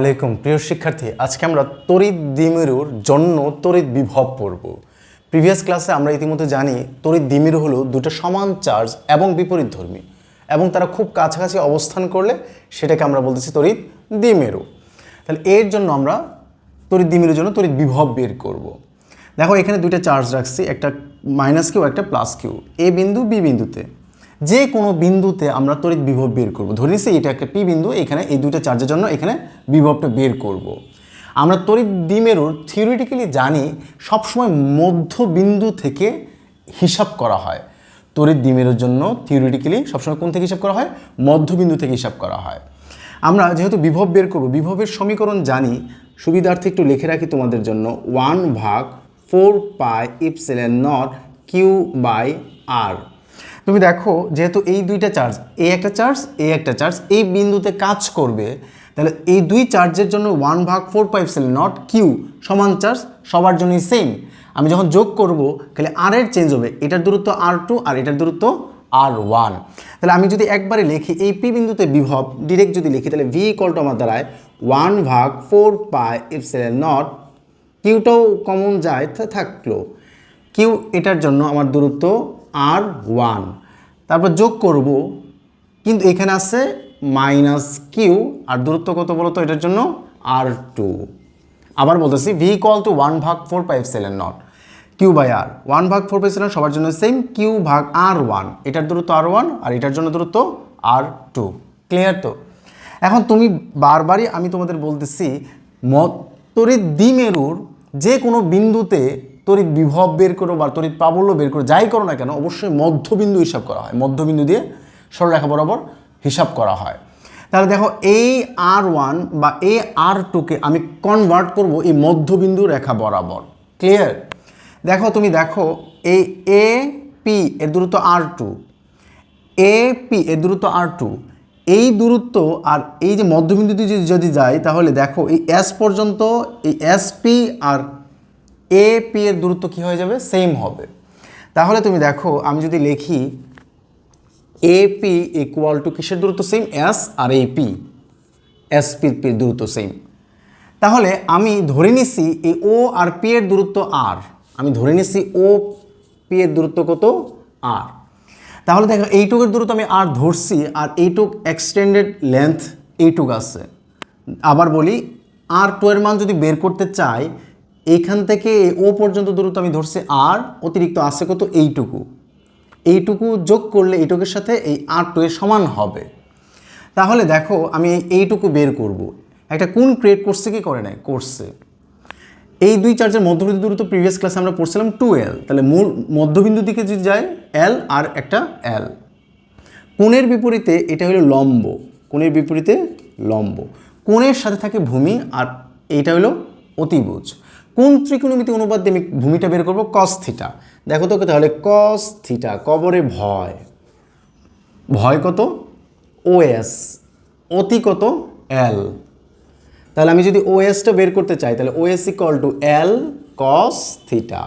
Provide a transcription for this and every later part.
আলাইকুম। প্রিয় শিক্ষার্থী, আজকে আমরা তড়িৎ দ্বিমেরুর জন্য তড়িৎ বিভব পড়ব। প্রিভিয়াস ক্লাসে আমরা ইতিমধ্যে জানি তড়িৎ দ্বিমেরু হলো দুটো সমান চার্জ এবং বিপরীত ধর্মী এবং তারা খুব কাছাকাছি অবস্থান করলে সেটাকে আমরা বলতেছি তড়িৎ দ্বিমেরু তাহলে এর জন্য আমরা তড়িৎ দ্বিমেরুর জন্য তড়িৎ বিভব বের করব। দেখো, এখানে দুইটা চার্জ রাখছি, একটা মাইনাস কিউ একটা প্লাস কিউ এ বিন্দু, বি বিন্দুতে। যে কোনো বিন্দুতে আমরা তড়িৎ বিভব বের করব। ধরে নিচ্ছি এটা একটা পি বিন্দু, এখানে এই দুইটা চার্জের জন্য এখানে বিভবটা বের করব। আমরা তড়িৎ দ্বিমেরুর থিওরিটিক্যালি জানি সবসময় মধ্যবিন্দু থেকে হিসাব করা হয়। তড়িৎ দ্বিমেরুর জন্য থিওরিটিক্যালি সবসময় কোন থেকে হিসাব করা হয়? মধ্যবিন্দু থেকে হিসাব করা হয়। আমরা যেহেতু বিভব বের করব, বিভবের সমীকরণ জানি, সুবিধার্থে একটু লিখে রাখি তোমাদের জন্য। ওয়ান ভাগ four pi epsilon naught Q by R তুমি দেখো, যেহেতু এই দুইটা চার্জ এ একটা চার্জ এ একটা চার্জ এই বিন্দুতে কাজ করবে, তাহলে এই দুই চার্জের জন্য ওয়ান ভাগ four pi epsilon naught Q সমান চার্জ সবার জন্যই সেম আমি যখন যোগ করব, তাহলে আর এর চেঞ্জ হবে, এটার দূরত্ব আর টু আর এটার দূরত্ব আর ওয়ান তাহলে আমি যদি একবারে লিখি, এই পি বিন্দুতে বিভব ডিরেক্ট যদি লিখি, তাহলে ভি ইকলটা আমার দ্বারায় ওয়ান ভাগ ফোর পাই ইপসেলেন নট কিউটাও কমন যায় থাকল। কিউ এটার জন্য আমার দূরত্ব আর ওয়ান তারপর যোগ করব, কিন্তু এখানে আছে মাইনাস কিউ আর দূরত্ব কত বলো তো এটার জন্য আর টু আবার বলতেছি ভি কল টু ওয়ান ভাগ four pi epsilon naught Q by R one ভাগ ফোর পাইভ সেভেন সবার জন্য সেম কিউ ভাগ আর ওয়ান এটার দূরত্ব আর ওয়ান আর এটার জন্য দূরত্ব আর টু ক্লিয়ার তো? এখন তুমি বারবারই আমি তোমাদের বলতেছি, মত তড়িৎ দ্বিমেরুর যে কোনো বিন্দুতে তড়িৎ বিভব বের করো বা তড়িৎ প্রাবল্য বের করো যাই করো না কেন, অবশ্যই মধ্যবিন্দু হিসাব করা হয়। মধ্যবিন্দু দিয়ে সরলরেখা বরাবর হিসাব করা হয়। তাহলে দেখো, এই আর ওয়ান বা এ আর টুকে আমি কনভার্ট করব এই মধ্যবিন্দু রেখা বরাবর। ক্লিয়ার দেখো, তুমি দেখো, এই এ পি এর দূরত্ব আর টু এ পি এর দূরত্ব আর টু এই দূরত্ব আর এই যে মধ্যবিন্দুতে যদি যদি যাই তাহলে দেখো, এই এস পর্যন্ত এই S P R A P এর দূরত্ব কী হয়ে যাবে? সেম হবে। তাহলে তুমি দেখো, আমি যদি লিখি এ পি ইকুয়াল টু কিসের দূরত্ব? Same S R A P S P পির দূরত্ব সেম তাহলে আমি ধরে নিছি এই ও আর পি এর দূরত্ব আর আমি ধরে নিছি ও পি এর দূরত্ব কত? আর তাহলে দেখো, এইটুকের দূরত্ব আমি আর ধরছি, আর এইটুক এক্সটেন্ডেড লেন্থ এইটুক আছে। আবার বলি আর টু এর মান যদি বের করতে চাই এইখান থেকে ও পর্যন্ত দূরত্ব আমি ধরছি আর, অতিরিক্ত আছে কত? এইটুকু। এইটুকু যোগ করলে এইটুকের সাথে এই আর টু এর সমান হবে। তাহলে দেখো, আমি এইটুকু বের করব। একটা কোন ক্রিয়েট করছে কি করে নাই? করছে। এই দুই চার্জের মধ্যবিন্দু দূরত্ব প্রিভিয়াস ক্লাসে আমরা পড়ছিলাম টু এল তাহলে মূল মধ্যবিন্দু দিকে যদি যায় এল আর একটা এল কোণের বিপরীতে এটা হলো লম্ব। কোণের বিপরীতে লম্ব। কোণের সাথে থাকে ভূমি আর এইটা হলো অতিভুজ। কোন ত্রিকোণমিতি অনুপাত দিয়ে আমি ভূমিটা বের করব? কস থিটা দেখো তো তাহলে কস থিটা কবরে ভয়। ভয় কত? ওএস অতি কত? এল তাহলে আমি যদি ওএসটা বের করতে চাই, তাহলে OS equal to L cos theta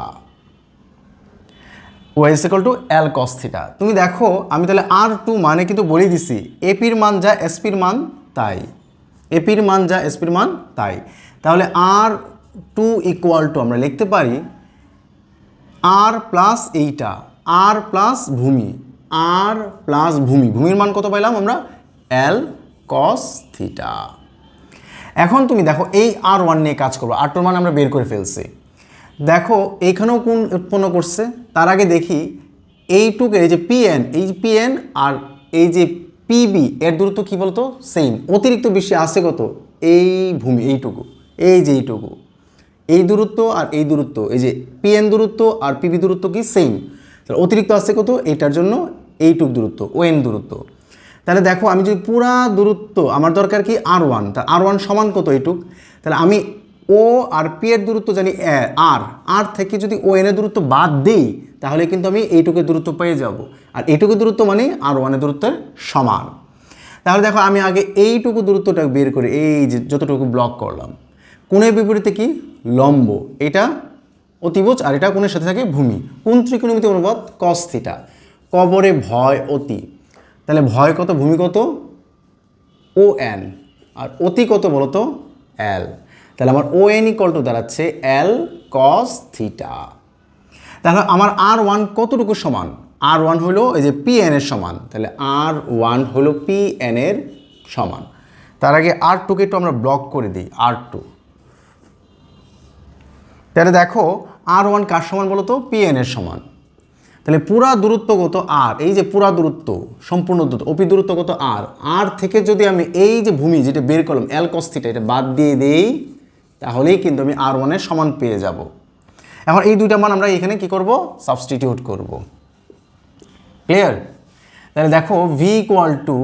OS equal to L cos theta তুমি দেখো, আমি তাহলে আর টু মানে কিন্তু বলে দিছি এপির মান যা এসপির মান, তাই। এপির মান যা এসপির মান, তাই। তাহলে আর টু ইকুয়াল টু আমরা লিখতে পারি আর প্লাস এইটা আর প্লাস ভূমি আর প্লাস ভূমি, ভূমির মান কত পাইলাম আমরা? এল কস থিটা এখন তুমি দেখো এই আর ওয়ান নিয়ে কাজ করব আর টুর মান আমরা বের করে ফেলছি। দেখো এইখানেও কোন উৎপন্ন করছে? তার আগে দেখি এইটুকে এই যে পিএন এই যে পিএন আর এই যে পিবি এর দূরত্ব কী বলতো? সেম অতিরিক্ত বেশি আছে কত? এই ভূমি, এইটুকু, এই যে এইটুকু। এই দূরত্ব আর এই দূরত্ব, এই যে পিএন দূরত্ব আর পিবি দূরত্ব কি সেম তাহলে অতিরিক্ত আছে কত? এইটার জন্য এইটুক দূরত্ব ওএন দূরত্ব। তাহলে দেখো, আমি যদি পুরা দূরত্ব, আমার দরকার কি আর ওয়ান তা আর ওয়ান সমান কত এইটুক? তাহলে আমি ও আর পি এর দূরত্ব জানি আর আর থেকে যদি ও এন এর দূরত্ব বাদ দিই, তাহলে কিন্তু আমি এইটুকের দূরত্ব পেয়ে যাব। আর এইটুকু দূরত্ব মানে আর ওয়ানের দূরত্বের সমান। তাহলে দেখো, আমি আগে এইটুকু দূরত্বটা বের করে, এই যে যতটুকু ব্লক করলাম, কোণের বিপরীতে কি? লম্ব। এটা অতিভুজ আর এটা কোণের সাথে থাকে ভূমি। কোন ত্রিকোণমিতি অনুপাত? কস থিটা কবরে ভয় অতি। তাহলে ভয় কত? ভূমি কত? ও এন আর অতি কত বলতো? এল তাহলে আমার ও এন ইকল টু দাঁড়াচ্ছে এল কস থিটা তাহলে আমার আর ওয়ান কতটুকু সমান? আর ওয়ান হলো এই যে পি এর সমান। তাহলে আর ওয়ান হলো পি এর সমান। তার আগে আর টুকে একটু আমরা ব্লক করে দিই। আর টু তাহলে দেখো আর ওয়ান কার সমান বলো তো? পি এন এর সমান। তাহলে পুরা দূরত্ব কত আর এই যে পুরা দূরত্ব, সম্পূর্ণ দূরত্ব, অপি দূরত্ব কত আর আর থেকে যদি আমি এই যে ভূমি যেটা বের করলাম এল কস্থিটা এটা বাদ দিয়ে দেই, তাহলেই কিন্তু আমি আর ওয়ানের সমান পেয়ে যাব। এখন এই দুইটা মান আমরা এখানে কি করব? সাবস্টিটিউট করব। ক্লিয়ার তাহলে দেখো ভি ইকুয়াল টু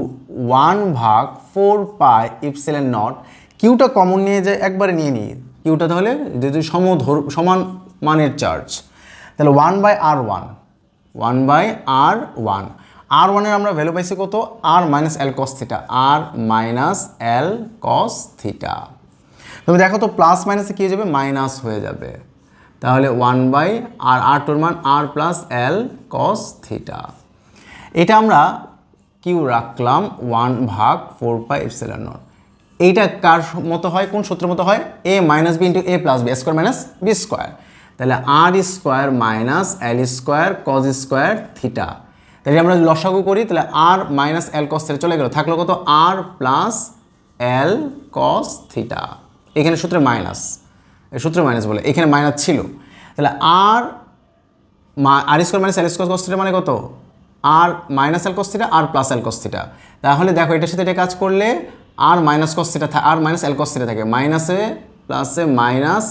ওয়ান ভাগ ফোর পাই ইপসেলেন নট কিউটা কমন নিয়ে যায় একবারে নিয়ে নিই কিউটা তাহলে? যদি সমধর সমান মানের চার্জ তাহলে one by R one one by R one R ওয়ানের আমরা ভ্যালু পাইছি কত? R minus L cos theta R minus L cos theta তুমি দেখো তো প্লাস মাইনাসে কী হয়ে যাবে? মাইনাস হয়ে যাবে। তাহলে ওয়ান বাই আর আর টুর মান আর প্লাস এল কস থিটা এটা আমরা কিউ রাখলাম? ওয়ান ভাগ ফোর পাই এপসিলন নট। এইটা কার মতো হয়, কোন সূত্রের মতো হয়? A minus B into A plus B square minus B square তাহলে R square minus L square cos square theta তাহলে আমরা লসাগু করি, তাহলে আর মাইনাস এল কস থিটা চলে গেল। থাকল কত? আর প্লাস এল কস থিটা এখানে সূত্রে মাইনাস সূত্রে মাইনাস বলে, এখানে মাইনাস ছিল। তাহলে আর R square minus L square cos theta মানে কত? R minus L cos theta R plus L cos theta তাহলে দেখো, এটার সাথে এটা কাজ করলে আর মাইনাস কস্তিটা আর মাইনাস এল কস্তিটা থাকে। মাইনাসে প্লাসে মাইনাস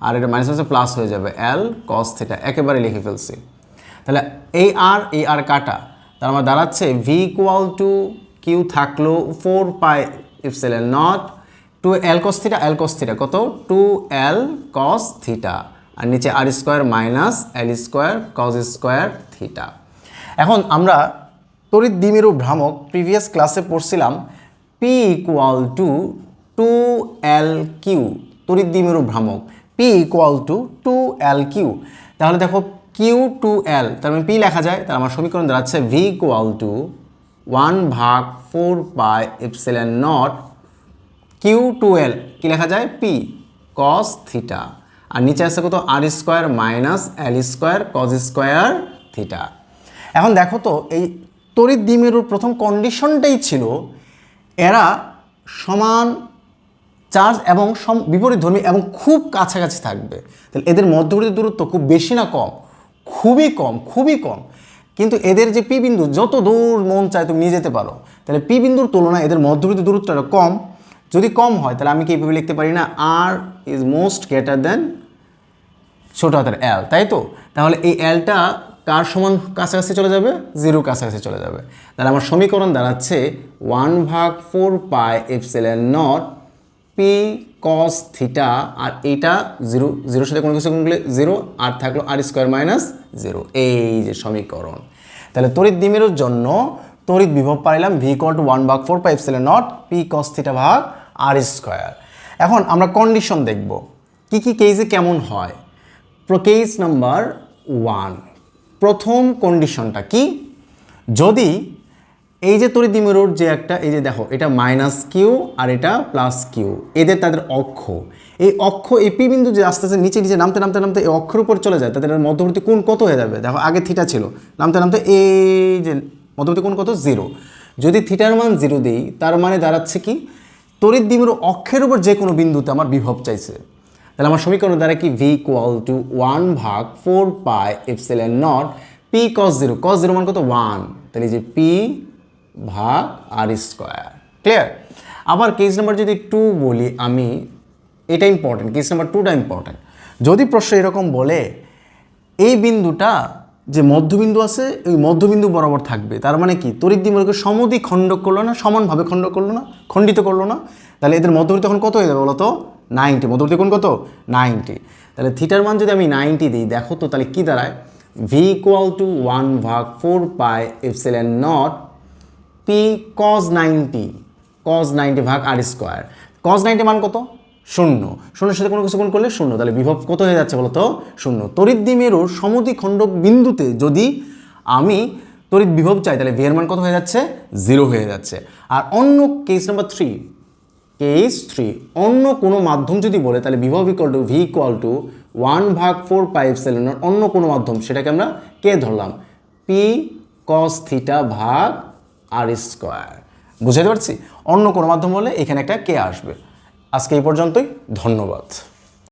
আর এটা মাইনাস মাইনাসে প্লাস হয়ে যাবে এল কস থিটা একেবারে লিখে ফেলছি। তাহলে এই আর এই আর কাটা। তার আমার দাঁড়াচ্ছে ভি ইকুয়াল টু কিউ থাকল four pi epsilon naught two L cos theta L cos theta কত? টু এল কস থিটা আর নিচে R square minus L square cos square theta এখন আমরা তড়িৎ দ্বিমেরু ভ্রামক প্রিভিয়াস ক্লাসে পড়ছিলাম। P equal to two L Q তড়িৎ দ্বিমেরু ভ্রামক। P equal to two L Q তাহলে দেখো কিউ টু এল তার মানে পি লেখা যায় তার আমার সমীকরণ দাঁড়াচ্ছে ভি ইকুয়াল টু ওয়ান ভাগ four pi epsilon naught. Q two L কী লেখা যায়? পি কস থিটা আর নিচে আছে কত? R square minus L square cos square theta এখন দেখো তো, এই তড়িৎ দ্বিমেরুর প্রথম কন্ডিশনটাই ছিল এরা সমান চার্জ এবং বিপরীত ধর্মী এবং খুব কাছাকাছি থাকবে। তাহলে এদের মধ্যবর্তী দূরত্ব খুব বেশি না কম? খুবই কম খুবই কম। কিন্তু এদের যে পি বিন্দু, যত দূর মন চায় তুমি নিয়ে যেতে পারো। তাহলে পি বিন্দুর তুলনায় এদের মধ্যবর্তী দূরত্বটা কম। যদি কম হয়, তাহলে আমি কি এইভাবে লিখতে পারি না? R is most greater than ছোটো হাতের এল তাই তো? তাহলে এই এলটা কার সমান কাছাকাছি চলে যাবে? জিরো কাছাকাছি চলে যাবে। তাহলে আমার সমীকরণ দাঁড়াচ্ছে ওয়ান ভাগ four pi epsilon naught P cos theta R এইটা জিরো, জিরোর সাথে কোনো কিছু গুণলে জিরো, আর থাকল আর স্কোয়ার মাইনাস জিরো। এই যে সমীকরণ। তাহলে তড়িৎ দ্বিমেরুর জন্য তড়িৎ বিভব পাইলাম ভি কট ওয়ান ভাগ four pi epsilon naught P cos theta ভাগ আর স্কোয়ার এখন আমরা কন্ডিশন দেখব। কি কি কেজে কেমন হয়? কেস নাম্বার ওয়ান প্রথম কন্ডিশনটা কি? যদি এই যে তড়িৎ দ্বিমেরুর যে একটা, এই যে দেখো, এটা মাইনাস কিউ আর এটা প্লাস কিউ এদের তাদের অক্ষ। এই অক্ষ, এই পি বিন্দু যে আস্তে আস্তে নিচে নিচে নামতে নামতে নামতে এই অক্ষের উপর চলে যায়, তাদের মধ্যবর্তী কোণ কত হয়ে যাবে? দেখো, আগে থিটা ছিল, নামতে নামতে এই যে মধ্যবর্তী কোণ কত? জিরো যদি থিটার মান জিরো দিই, তার মানে দাঁড়াচ্ছে কি? তড়িৎ অক্ষের উপর যে কোনো বিন্দুতে আমার বিভব চাইছে। তাহলে আমার সমীকরণ দ্বারা কি ভি ইকুয়াল টু ওয়ান ভাগ four pi epsilon naught P cos zero cos zero মান কত? ওয়ান তাহলে যে পি ভাগ আর স্কোয়ার ক্লিয়ার আবার কেস নাম্বার যদি টু বলি আমি, এটা ইম্পর্টেন্ট কেস নাম্বার টুটা ইম্পর্টেন্ট যদি প্রশ্ন এরকম বলে, এই বিন্দুটা যে মধ্যবিন্দু আছে, ওই মধ্যবিন্দু বরাবর থাকবে। তার মানে কি? তড়িৎ দ্বিমেরুকে সমদি খণ্ড করল না, সমানভাবে খণ্ড করল না, খণ্ডিত করল না। তাহলে এদের মধ্যবর্তী তখন কত হয়ে যাবে বলো তো নাইনটি। মধ্যবর্তী কোণ কত? নাইনটি। তাহলে থিটার মান যদি আমি নাইনটি দিই, দেখো তো তাহলে কী দাঁড়ায়? ভি ইকুয়াল টু ওয়ান ভাগ four pi epsilon naught P cos ninety. Cos ninety ভাগ আর স্কোয়ার কজ নাইনটি মান কত? শূন্য। শূন্যের সাথে কোনো কিছু গুণ করলে শূন্য। তাহলে বিভব কত হয়ে যাচ্ছে বলতো? শূন্য। তড়িৎ দ্বিমেরুর সমদ্বিখণ্ডক বিন্দুতে যদি আমি তড়িৎ বিভব চাই, তাহলে ভি মান কত হয়ে যাচ্ছে? জিরো হয়ে যাচ্ছে। আর অন্য কেস নাম্বার থ্রি কে ইজ থ্রি অন্য কোনো মাধ্যম যদি বলে, তাহলে বিভব equal to V equal to one ভাগ ফোর পাইভ সেলেনের অন্য কোনো মাধ্যম, সেটাকে আমরা কে ধরলাম? পি কস থিটা ভাগ আর স্কোয়ার বুঝাতে পারছি? অন্য কোনো মাধ্যম হলে এখানে একটা কে আসবে। আজকে এই পর্যন্তই, ধন্যবাদ।